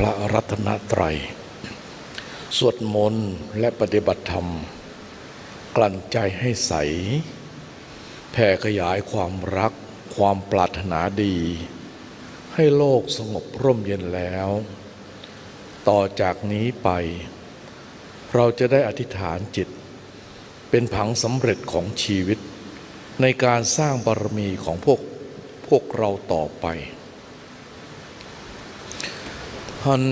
พระรัตนตรัย สวดมนต์และปฏิบัติธรรม กลั่นใจให้ใส แผ่ขยายความรักความปรารถนาดี ให้โลกสงบร่มเย็นแล้ว ต่อจากนี้ไป เราจะได้อธิษฐานจิต เป็นผังสำเร็จของชีวิต ในการสร้างบารมีของพวกพวกเราต่อไป หัน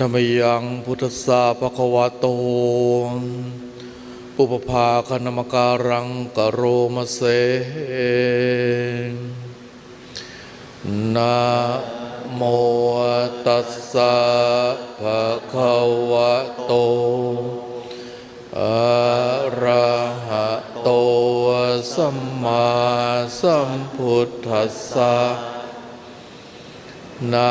ธรรมยังพุทธสาภควโต ปุปภาคณมการังกะโรมะเสนะโมตัสสะภะคะวะโตอะระหะโตสัมมาสัมพุทธัสสะนะ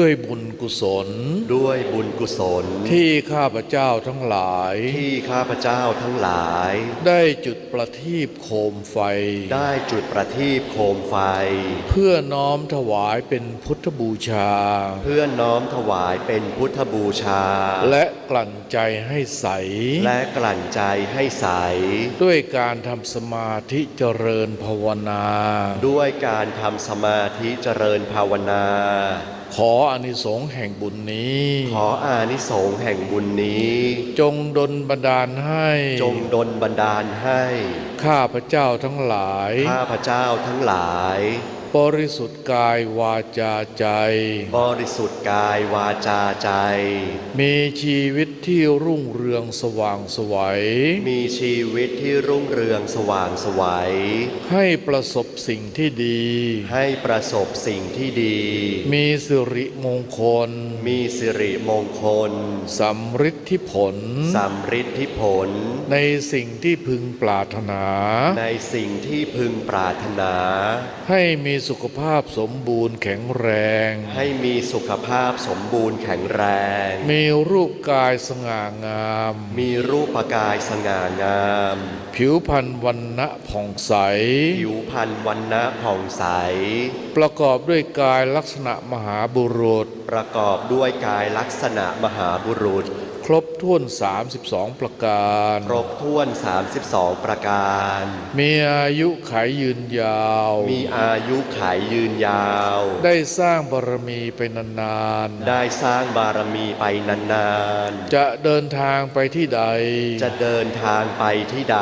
ด้วยบุญกุศล ด้วยบุญกุศล ที่ข้าพเจ้าทั้งหลาย ที่ข้าพเจ้าทั้งหลาย ได้จุดประทีปโคมไฟ ได้จุดประทีปโคมไฟ เพื่อน้อมถวายเป็นพุทธบูชา เพื่อน้อมถวายเป็นพุทธบูชา และกลั่นใจให้ใส และกลั่นใจให้ใส ด้วยการทำสมาธิเจริญภาวนา ด้วยการทำสมาธิเจริญภาวนา ขออานิสงส์แห่งบุญนี้ ขออานิสงส์แห่งบุญนี้ จงดลบันดาลให้ จงดลบันดาลให้ ข้าพเจ้าทั้งหลาย ข้าพเจ้าทั้งหลาย บริสุทธิ์กายวาจาใจ บริสุทธิ์กายวาจาใจ มีชีวิตที่รุ่งเรืองสว่างไสวัย มีชีวิตที่รุ่งเรืองสว่างไสวัย ให้ประสบสิ่งที่ดี ให้ประสบสิ่งที่ดี มีสิริมงคล มีสิริมงคลสำฤทธิผลสำฤทธิผล ในสิ่งที่พึงปรารถนา ในสิ่งที่พึงปรารถนา ให้มีสุขภาพสมบูรณ์แข็งแรง ให้มีสุขภาพสมบูรณ์แข็งแรง มีรูปกายสง่างาม มีรูปกายสง่างาม ผิวพรรณวันณะผ่องใส ผิวพรรณวันนะผ่องใส ประกอบด้วยกายลักษณะมหาบุรุษ ประกอบด้วยกายลักษณะมหาบุรุษ ครบถ้วน 32 ประการ ครบถ้วน 32 ประการ มีอายุขายยืนยาว มีอายุขายยืนยาว ได้สร้างบารมีไปนานได้สร้างบารมีไปนานๆ จะเดินทางไปที่ใดๆจะเดินทางไปที่ใด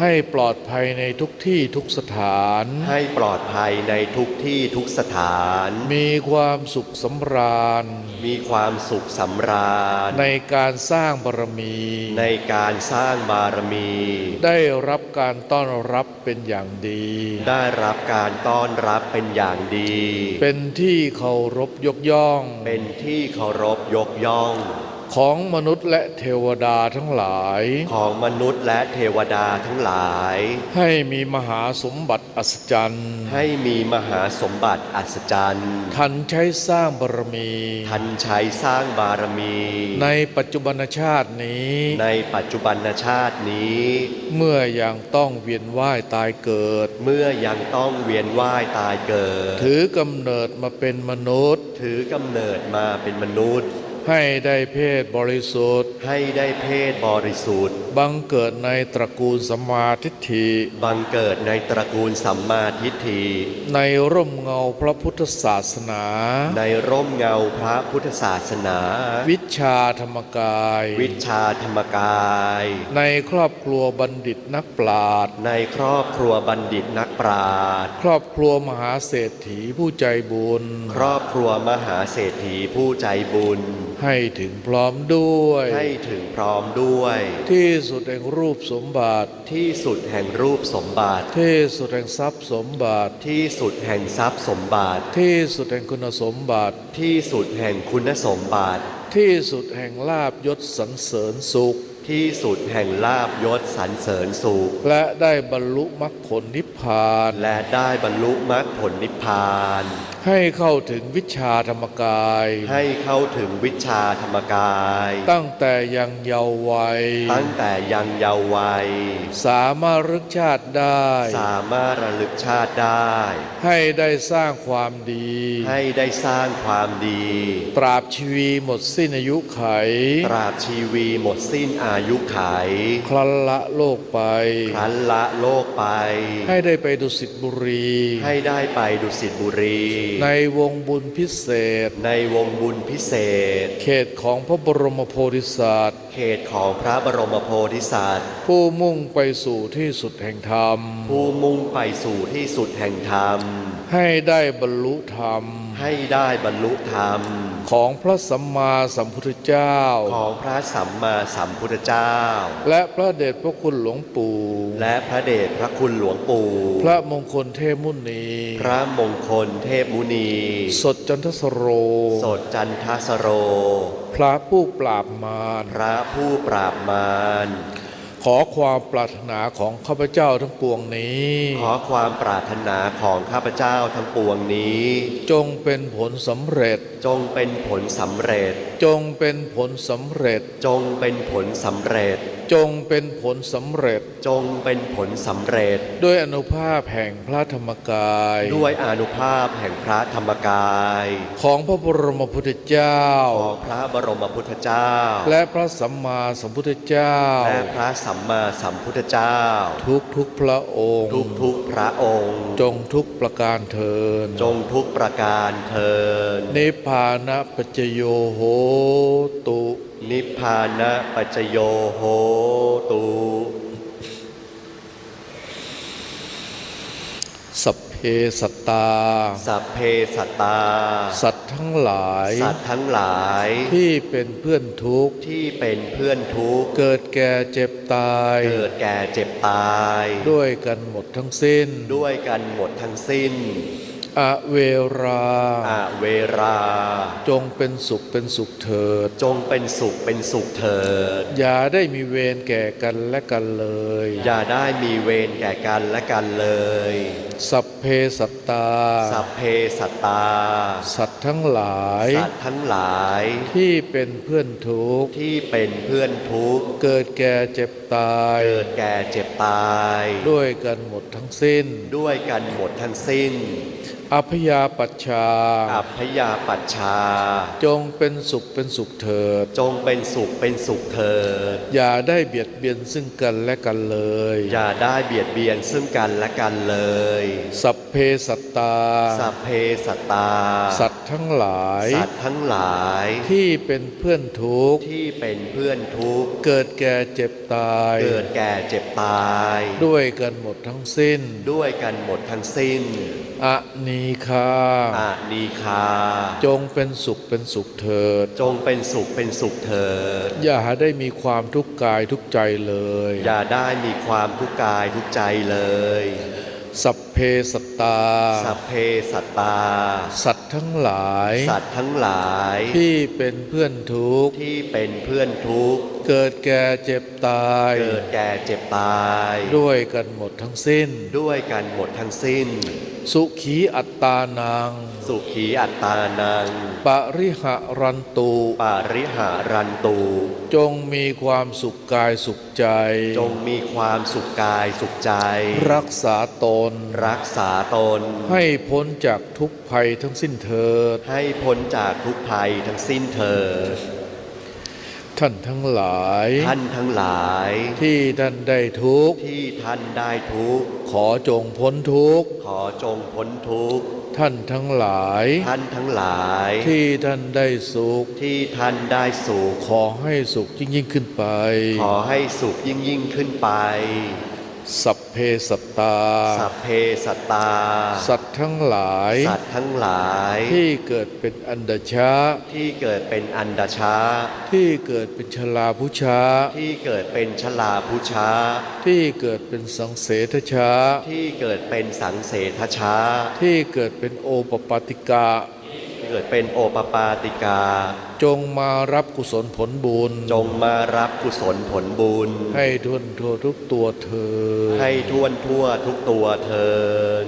ให้ปลอดภัยในทุกที่ทุกสถาน ให้ปลอดภัยในทุกที่ทุกสถาน มีความสุขสำราญ มีความสุขสำราญ ในการสร้างบารมี ในการสร้างบารมี ได้รับการต้อนรับเป็นอย่างดี ได้รับการต้อนรับเป็นอย่างดี เป็นที่เคารพยกย่อง เป็นที่เคารพยกย่อง ของมนุษย์และเทวดาทั้งหลาย ของมนุษย์และเทวดาทั้งหลาย ให้มีมหาสมบัติอัศจรรย์ ให้มีมหาสมบัติอัศจรรย์ทันใช้สร้างบารมี ทันใช้สร้างบารมี ในปัจจุบันชาตินี้ ในปัจจุบันชาตินี้ เมื่อยังต้องเวียนว่ายตายเกิด เมื่อยังต้องเวียนว่ายตายเกิด ถือกำเนิดมาเป็นมนุษย์ ถือกำเนิดมาเป็นมนุษย์ ให้ได้เพศบริสุทธิ์ ให้ได้เพศบริสุทธิ์ บังเกิดในตระกูลสมมาทิฏฐิ บังเกิดในตระกูลสัมมาทิฏฐิ ในร่มเงาพระพุทธศาสนา ในร่มเงาพระพุทธศาสนา วิชาธรรมกาย วิชาธรรมกาย ในครอบครัวบัณฑิตนักปราชญ์ ในครอบครัวบัณฑิตนักปราชญ์ ครอบครัวมหาเศรษฐีผู้ใจบุญ ครอบครัวมหาเศรษฐีผู้ใจบุญให้ถึงพร้อมด้วย ให้ถึงพร้อมด้วย ที่สุดแห่งรูปสมบัติ ที่สุดแห่งรูปสมบัติ ที่สุดแห่งทรัพย์สมบัติ ที่สุดแห่งทรัพย์สมบัติ ที่สุดแห่งคุณสมบัติ ที่สุดแห่งคุณสมบัติ ที่สุดแห่งลาบยศสรรเสริญสุขที่สุดแห่งลาบยศสรรเสริญสุข และได้บรรลุมรรคผลนิพพาน และได้บรรลุมรรคผลนิพพาน ให้เข้าถึงวิชาธรรมกาย ให้เข้าถึงวิชาธรรมกาย ตั้งแต่ยังเยาว์วัย ตั้งแต่ยังเยาว์วัย สามารถรึกชาติได้ สามารถระลึกชาติได้ ให้ได้สร้างความดี ให้ได้สร้างความดี ตราบชีวีหมดสิ้นอายุไข ตราบชีวีหมดสิ้นอายุไข คลันละโลกไปครั้นละโลกไป ให้ได้ไปดุสิตบุรี ให้ได้ไปดุสิตบุรีในวงบุญพิเศษ ในวงบุญพิเศษ เขตของพระบรมโพธิสัตว์ เขตของพระบรมโพธิสัตว์ ผู้มุ่งไปสู่ที่สุดแห่งธรรม ผู้มุ่งไปสู่ที่สุดแห่งธรรม ให้ได้บรรลุธรรม ให้ได้บรรลุธรรม ของพระสัมมาสัมพุทธเจ้า ของพระสัมมาสัมพุทธเจ้า และพระเดชพระคุณหลวงปู่ และพระเดชพระคุณหลวงปู่ พระมงคลเทพมุนี พระมงคลเทพมุนี สดจันทสโร สดจันทสโร พระผู้ปราบมาร พระผู้ปราบมาร ขอความปรารถนาของข้าพเจ้าทั้งปวงนี้ ขอความปรารถนาของข้าพเจ้าทั้งปวงนี้ จงเป็นผลสำเร็จ จงเป็นผลสำเร็จ จงเป็นผลสำเร็จ จงเป็นผลสำเร็จ จงเป็นผลสำเร็จ จงเป็นผลสำเร็จ ด้วยอนุภาพแห่งพระธรรมกาย ด้วยอานุภาพแห่งพระธรรมกาย ของพระบรมพุทธเจ้า ของพระบรมพุทธเจ้า และพระสัมมาสัมพุทธเจ้า และพระสัมมาสัมพุทธเจ้า ทุกทุกๆพระองค์ ทุกทุกๆพระองค์ จงทุกประการเทินจงทุกประการเทินนิพพานะปัจจโยโหตุ นิพพานะปัจจโยโหตุสัพเพสัตตา สัพเพสัตตา สัตว์ทั้งหลาย สัตว์ทั้งหลาย ที่เป็นเพื่อนทุกข์ ที่เป็นเพื่อนทุกข์ เกิดแก่เจ็บตาย เกิดแก่เจ็บตาย ด้วยกันหมดทั้งสิ้น ด้วยกันหมดทั้งสิ้น อเวราอาเวรา จงเป็นสุขเป็นสุขเถิด จงเป็นสุขเป็นสุขเถิด อย่าได้มีเวรแก่กันและกันเลย อย่าได้มีเวรแก่กันและกันเลย สัพเพสัตตา สัพเพสัตตา สัตว์ทั้งหลาย สัตว์ทั้งหลาย ที่เป็นเพื่อนทุกข์ที่เป็นเพื่อนทุกข์เกิดแก่เจ็บตาย เกิดแก่เจ็บตาย ด้วยกันหมดทั้งสิ้น ด้วยกันหมดทั้งสิ้นอพยาปัชชา อัพยาปัชชา จงเป็นสุขเป็นสุขเถิด จงเป็นสุขเป็นสุขเถิด อย่าได้เบียดเบียนซึ่งกันและกันเลย อย่าได้เบียดเบียนซึ่งกันและกันเลย สัพเพสัตตา สัพเพสัตตา สัตว์ทั้งหลาย สัตว์ทั้งหลาย ที่เป็นเพื่อนทุกข์ ที่เป็นเพื่อนทุกข์ เกิดแก่เจ็บตาย เกิดแก่เจ็บตาย ด้วยกันหมดทั้งสิ้น ด้วยกันหมดทั้งสิ้นอนีคาอานีคา จงเป็นสุขเป็นสุขเถิด จงเป็นสุขเป็นสุขเถิด อย่าได้มีความทุกข์กายทุกข์ใจเลย อย่าได้มีความทุกข์กายทุกข์ใจเลย สัพ เพสัตตา สัพเพสัตตา สัตว์ทั้งหลาย สัตว์ทั้งหลาย ที่เป็นเพื่อนทุกข์ ที่เป็นเพื่อนทุกข์ เกิดแก่เจ็บตาย เกิดแก่เจ็บตาย ด้วยกันหมดทั้งสิ้น ด้วยกันหมดทั้งสิ้น สุขีอัตตานัง สุขีอัตตานัง ปริหะรันตุปาริหารันตู จงมีความสุขกายสุขใจ จงมีความสุขกายสุขใจ รักษาตนรักษาตน ให้พ้นจากทุกภัยทั้งสิ้นเถิด ให้พ้นจากทุกภัยทั้งสิ้นเถิด ท่านทั้งหลาย ท่านทั้งหลาย ที่ท่านได้ทุกข์ที่ท่านได้ทุกข์ ขอจงพ้นทุกข์ ขอจงพ้นทุกข์ ท่านทั้งหลาย ท่านทั้งหลาย ที่ท่านได้สุข ที่ท่านได้สุข ขอให้สุขยิ่งยิ่งขึ้นไป ขอให้สุขยิ่งยิ่งขึ้นไป สัพเพสัตตา สัพเพสัตตา สัตว์ทั้งหลาย สัตว์ทั้งหลาย ที่เกิดเป็นอันดชาที่เกิดเป็นอันดาชาที่เกิดเป็นชลาพุชาที่เกิดเป็นชลาพุชาที่เกิดเป็นสังเสทชาที่เกิดเป็นสังเสทชาที่เกิดเป็นโอปปาติกา เกิดเป็นโอปปาติกา จงมารับกุศลผลบุญ จงมารับกุศลผลบุญ ให้ทวนทั่วทุกตัวเธอญให้ท่วนทั่วทุกตัวเทิน